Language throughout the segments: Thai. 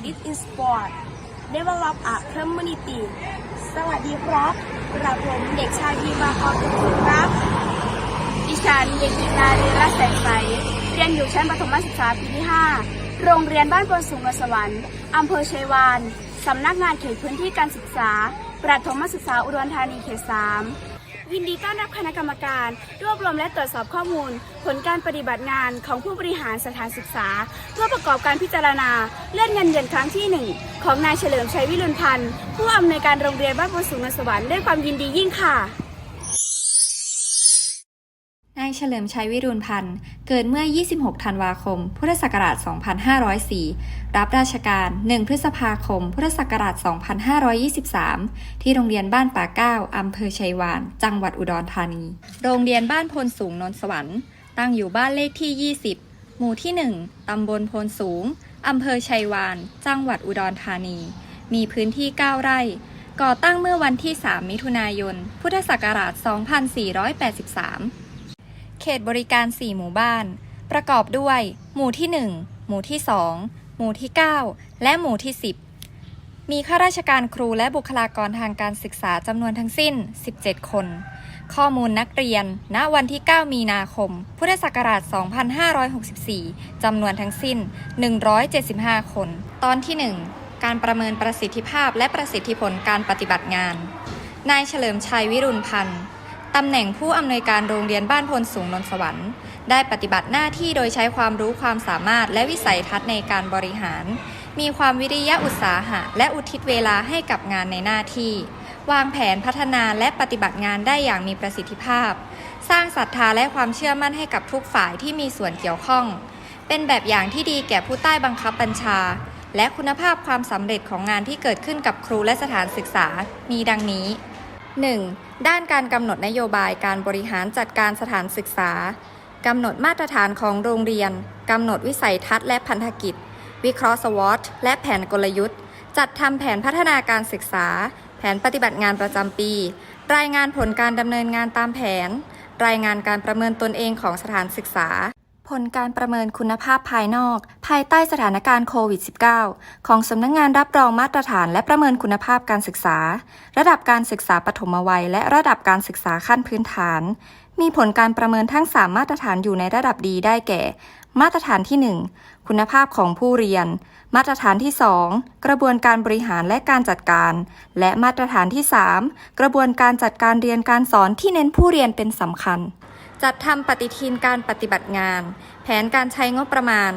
Credit in Sport Develop a Community สวัสดีครับกระผมเด็กชายดีวาคอบคุณครับ ดิฉันเด็กหญิงนาเรศแสงใส เรียนอยู่ชั้นประถมศึกษาปีที่ 5 โรงเรียนบ้านปนสูงสวรรค์อำเภอเชยวาน สำนักงานเขตพื้นที่การศึกษา ประถมศึกษาอุดรธานีเขต 3 ยินดีต้อนรับคณะกรรมการ รวบรวมและตรวจสอบข้อมูล ผลการปฏิบัติงานของผู้บริหารสถานศึกษา เพื่อประกอบการพิจารณา เลื่อนเงินเดือนครั้งที่หนึ่งของนายเฉลิมชัยวิรุณพันธ์ผู้อำนวยการโรงเรียนบ้านโพนสูงนสวรรค์ด้วยความยินดียิ่งค่ะนายเฉลิมชัยวิรุณพันธ์ เกิดเมื่อ 26 ธันวาคม พุทธศักราช 2504 รับราชการ 1 พฤษภาคม พุทธศักราช 2523 ที่โรงเรียนบ้านป่าเก้าอำเภอชัยวาน จังหวัดอุดรธานี โรงเรียนบ้านพลสูงนนสวรรค์ ตั้งอยู่บ้านเลขที่ 20 หมู่ที่ 1 ตำบลพลสูง อำเภอชัยวาน จังหวัดอุดรธานี มีพื้นที่ 9 ไร่ ก่อตั้งเมื่อวันที่ 3 มิถุนายน พุทธศักราช 2483 เขตบริการ 4 หมู่บ้าน ประกอบด้วย หมู่ที่ 1 หมู่ที่ 2 หมู่ที่ 9 และหมู่ที่ 10 มีข้าราชการครูและบุคลากรทางการศึกษาจำนวนทั้งสิ้น 17 คน ข้อมูลนักเรียน ณ วันที่ 9 มีนาคม พุทธศักราช 2564 จำนวนทั้งสิ้น 175 คน ตอนที่ 1 การประเมินประสิทธิภาพและประสิทธิผลการปฏิบัติงาน นายเฉลิมชัยวิรุณพันธ์ตำแหน่งผู้อำนวยการโรงเรียนบ้านพลสูงนนทสวรรค์ ได้ปฏิบัติหน้าที่โดยใช้ความรู้ความสามารถและวิสัยทัศน์ในการบริหาร มีความวิริยะอุตสาหะ และอุทิศเวลาให้กับงานในหน้าที่ วางแผนพัฒนาและปฏิบัติงานได้อย่างมีประสิทธิภาพ สร้างศรัทธาและความเชื่อมั่นให้กับทุกฝ่ายที่มีส่วนเกี่ยวข้อง เป็นแบบอย่างที่ดีแก่ผู้ใต้บังคับบัญชา และคุณภาพความสำเร็จของงานที่เกิดขึ้นกับครูและสถานศึกษา มีดังนี้ 1. ด้านการกำหนดนโยบายการบริหารจัดการสถานศึกษา กำหนดมาตรฐานของโรงเรียน กำหนดวิสัยทัศน์และพันธกิจ วิเคราะห์สวอตและแผนกลยุทธ์ จัดทำแผนพัฒนาการศึกษา แผนปฏิบัติงานประจำปี รายงานผลการดำเนินงานตามแผน รายงานการประเมินตนเองของสถานศึกษา ผลการประเมินคุณภาพภายนอก ภายใต้สถานการณ์โควิด -19 ของสำนักงงานรับรองมาตรฐานและประเมินคุณภาพการศึกษา ระดับการศึกษาปฐมวัย และระดับการศึกษาขั้นพื้นฐาน มีผลการประเมินทั้ง 3 มาตรฐานอยู่ในระดับดีได้แก่ มาตรฐานที่ 1 คุณภาพของผู้เรียน มาตรฐานที่ 2 กระบวนการบริหารและการจัดการ และมาตรฐานที่ 3 กระบวนการจัดการเรียนการสอนที่เน้นผู้เรียนเป็นสำคัญ จัดทำปฏิทินการปฏิบัติงาน แผนการใช้งบประมาณ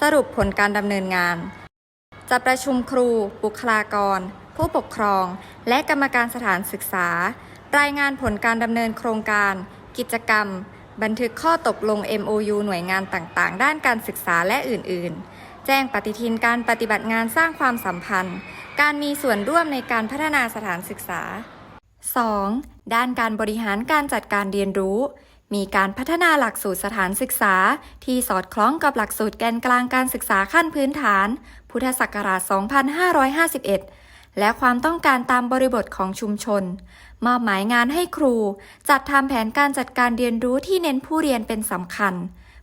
สรุปผลการดำเนินงานจะประชุมครู บุคลากร ผู้ปกครอง และกรรมการสถานศึกษา รายงานผลการดำเนินโครงการ กิจกรรม บันทึกข้อตกลง MOU หน่วยงานต่างๆ ด้านการศึกษาและอื่น ๆ แจ้งปฏิทินการปฏิบัติงานสร้างความสัมพันธ์ การมีส่วนร่วมในการพัฒนาสถานศึกษา 2. ด้านการบริหารการจัดการเรียนรู้ มีการพัฒนาหลักสูตรสถานศึกษา ที่สอดคล้องกับหลักสูตรแกนกลางการศึกษาขั้นพื้นฐาน พุทธศักราช 2551 และความต้องการตามบริบทของชุมชน มอบหมายงานให้ครู จัดทำแผนการจัดการเรียนรู้ที่เน้นผู้เรียนเป็นสำคัญ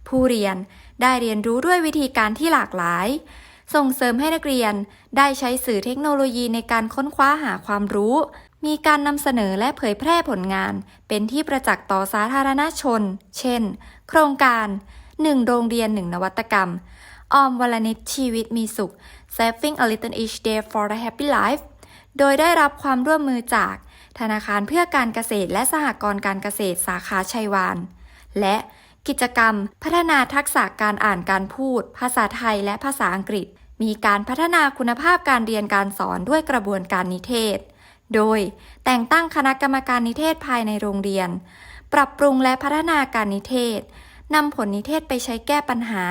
ผู้เรียนได้เรียนรู้ด้วยวิธีการที่หลากหลาย ส่งเสริมให้นักเรียนได้ใช้สื่อเทคโนโลยีในการค้นคว้าหาความรู้ มีการนำเสนอและเผยแพร่ผลงาน เป็นที่ประจักษ์ต่อสาธารณชน เช่น โครงการ 1 โรงเรียน 1 นวัตกรรม ออมวลนิชชีวิตมีสุข Saving a Little Each Day for a Happy Life โดยได้รับความร่วมมือจากธนาคารเพื่อการเกษตรและสหกรณ์การเกษตรสาขาชัยวาน และกิจกรรมพัฒนาทักษะการอ่านการพูด ภาษาไทยและภาษาอังกฤษ มีการพัฒนาคุณภาพการเรียนการสอนด้วยกระบวนการนิเทศ โดยแต่งตั้งคณะกรรมการนิเทศภายในโรงเรียน ปรับปรุงและพัฒนาการนิเทศ นำผลนิเทศไปใช้แก้ปัญหา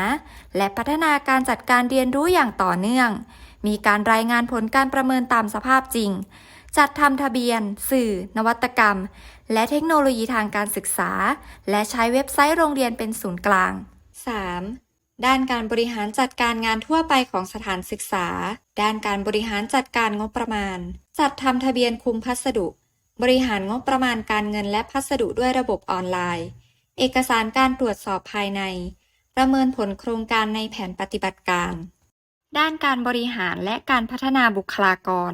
และพัฒนาการจัดการเรียนรู้อย่างต่อเนื่อง มีการรายงานผลการประเมินตามสภาพจริง จัดทำทะเบียน สื่อ นวัตกรรม และเทคโนโลยีทางการศึกษา และใช้เว็บไซต์โรงเรียนเป็นศูนย์กลาง 3. ด้านการบริหารจัดการงานทั่วไปของสถานศึกษา ด้านการบริหารจัดการงบประมาณ จัดทำทะเบียนคุมพัสดุ บริหารงบประมาณการเงินและพัสดุด้วยระบบออนไลน์ เอกสารการตรวจสอบภายใน ประเมินผลโครงการในแผนปฏิบัติการ ด้านการบริหารและการพัฒนาบุคลากร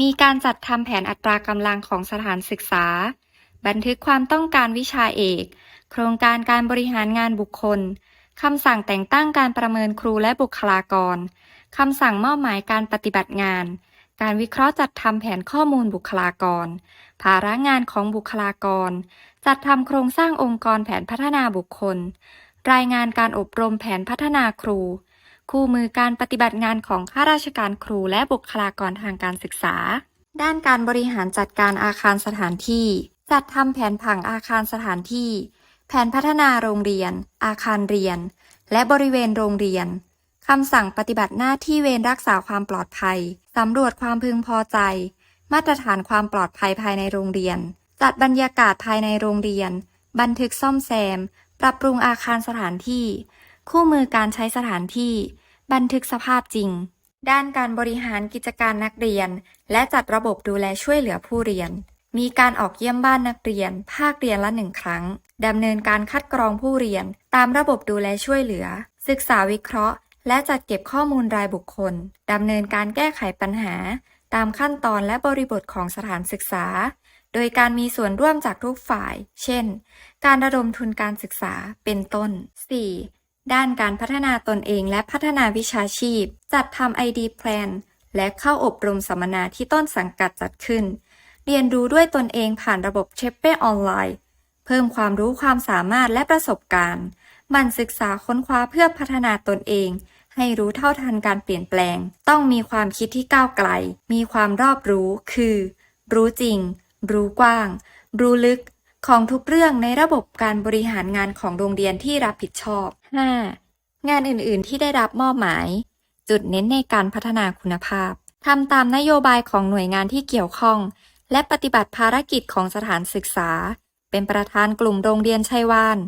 มีการจัดทำแผนอัตรากำลังของสถานศึกษา บันทึกความต้องการวิชาเอก โครงการการบริหารงานบุคคลคำสั่งแต่งตั้งการประเมินครูและบุคลากรคำสั่งมอบหมายการปฏิบัติงาน การวิเคราะห์จัดทำแผนข้อมูลบุคลากร ภาระงานของบุคลากร จัดทำโครงสร้างองค์กรแผนพัฒนาบุคคล รายงานการอบรมแผนพัฒนาครู คู่มือการปฏิบัติงานของข้าราชการครูและบุคลากรทางการศึกษา ด้านการบริหารจัดการอาคารสถานที่ จัดทำแผนผังอาคารสถานที่ แผนพัฒนาโรงเรียน อาคารเรียน และบริเวณโรงเรียนคำสั่งปฏิบัติหน้าที่เวรรักษาความปลอดภัย สำรวจความพึงพอใจ มาตรฐานความปลอดภัยภายในโรงเรียน จัดบรรยากาศภายในโรงเรียน บันทึกซ่อมแซม ปรับปรุงอาคารสถานที่ คู่มือการใช้สถานที่ บันทึกสภาพจริง ด้านการบริหารกิจการนักเรียน และจัดระบบดูแลช่วยเหลือผู้เรียน มีการออกเยี่ยมบ้านนักเรียน ภาคเรียนละหนึ่งครั้งดำเนินการคัดกรองผู้เรียน ตามระบบดูแลช่วยเหลือ ศึกษาวิเคราะห์ และจัดเก็บข้อมูลรายบุคคลดำเนินการแก้ไขปัญหา ตามขั้นตอนและบริบทของสถานศึกษา โดยการมีส่วนร่วมจากทุกฝ่าย เช่น การระดมทุนการศึกษาเป็นต้น 4. ด้านการพัฒนาตนเองและพัฒนาวิชาชีพ จัดทำ ID Plan และเข้าอบรมสัมมนาที่ต้นสังกัดจัดขึ้น เรียนรู้ด้วยตนเองผ่านระบบเชฟเป้ออนไลน์ เพิ่มความรู้ความสามารถและประสบการณ์มั่นศึกษาค้นคว้าเพื่อพัฒนาตนเอง ให้รู้เท่าทันการเปลี่ยนแปลง ต้องมีความคิดที่ก้าวไกล มีความรอบรู้ คือ รู้จริง รู้กว้าง รู้ลึกของทุกเรื่องในระบบการบริหารงานของโรงเรียนที่รับผิดชอบ 5. งานอื่นๆ ที่ได้รับมอบหมาย จุดเน้นในการพัฒนาคุณภาพทำตามนโยบายของหน่วยงานที่เกี่ยวข้อง และปฏิบัติภารกิจของสถานศึกษา เป็นประธานกลุ่มโรงเรียนชัยวาน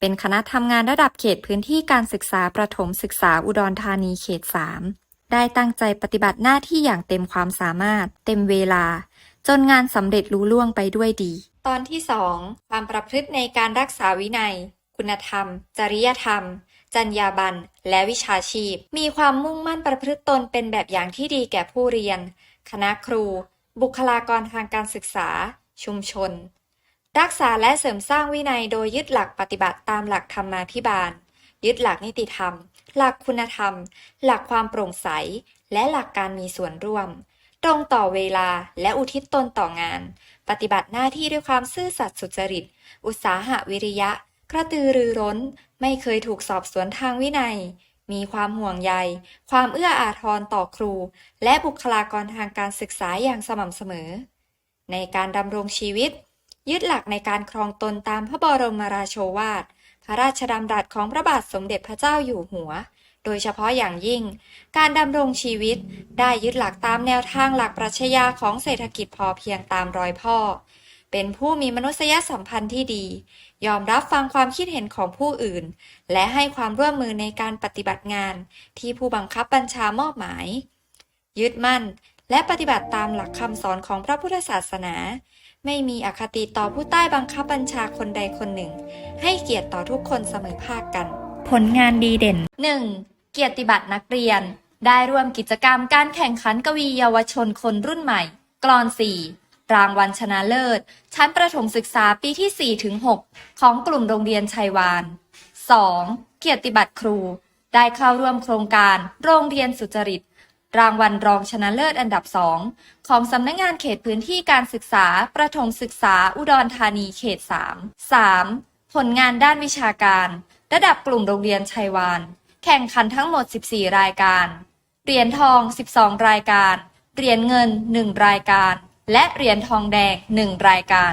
เป็นคณะทำงานระดับเขตพื้นที่การศึกษาประถมศึกษาอุดรธานีเขต 3 ได้ตั้งใจปฏิบัติหน้าที่อย่างเต็มความสามารถ เต็มเวลา จนงานสำเร็จลุล่วงไปด้วยดี ตอนที่ 2 ความประพฤติในการรักษาวินัย คุณธรรม จริยธรรม จรรยาบรรณและวิชาชีพ มีความมุ่งมั่นประพฤติตนเป็นแบบอย่างที่ดีแก่ผู้เรียน คณะครู บุคลากรทางการศึกษา ชุมชน รักษาและเสริมสร้างวินัยโดยยึดหลักปฏิบัติตามหลักธรรมาภิบาล ยึดหลักนิติธรรม หลักคุณธรรม หลักความโปร่งใส และหลักการมีส่วนร่วม ตรงต่อเวลาและอุทิศตนต่องาน ปฏิบัติหน้าที่ด้วยความซื่อสัตย์สุจริต อุตสาหะวิริยะ กระตือรือร้น ไม่เคยถูกสอบสวนทางวินัย มีความห่วงใย ความเอื้ออาทรต่อครู และบุคลากรทางการศึกษาอย่างสม่ำเสมอ ในการดำรงชีวิต ยึดหลักในการครองตนตามพระบรมราโชวาท พระราชดำรัสของพระบาทสมเด็จพระเจ้าอยู่หัว โดยเฉพาะอย่างยิ่ง การดำรงชีวิตได้ยึดหลักตามแนวทางหลักปรัชญาของเศรษฐกิจพอเพียงตามรอยพ่อ เป็นผู้มีมนุษยสัมพันธ์ที่ดี ยอมรับฟังความคิดเห็นของผู้อื่น และให้ความร่วมมือในการปฏิบัติงาน ที่ผู้บังคับบัญชามอบหมาย ยึดมั่นและปฏิบัติตามหลักคำสอนของพระพุทธศาสนา ไม่มีอคติต่อผู้ใต้บังคับบัญชาคนใดคนหนึ่ง ให้เกียรติต่อทุกคนเสมอภาคกัน ผลงานดีเด่น 1. เกียรติบัตรนักเรียน ได้ร่วมกิจกรรมการแข่งขันกวีเยาวชนคนรุ่นใหม่กลอน 4 รางวัลชนะเลิศ ชั้นประถมศึกษาปีที่ 4 ถึง 6 ของกลุ่มโรงเรียนชัยวาน 2. เกียรติบัตรครู ได้เข้าร่วมโครงการโรงเรียนสุจริต รางวัลรองชนะเลิศอันดับ 2 ของสำนักงานเขตพื้นที่การศึกษา ประถมศึกษาอุดรธานีเขต 3 3. ผลงานด้านวิชาการ ระดับกลุ่มโรงเรียนชัยวาน แข่งขันทั้งหมด 14 รายการ เหรียญทอง 12 รายการ เหรียญเงิน 1 รายการ และเหรียญทองแดง 1 รายการ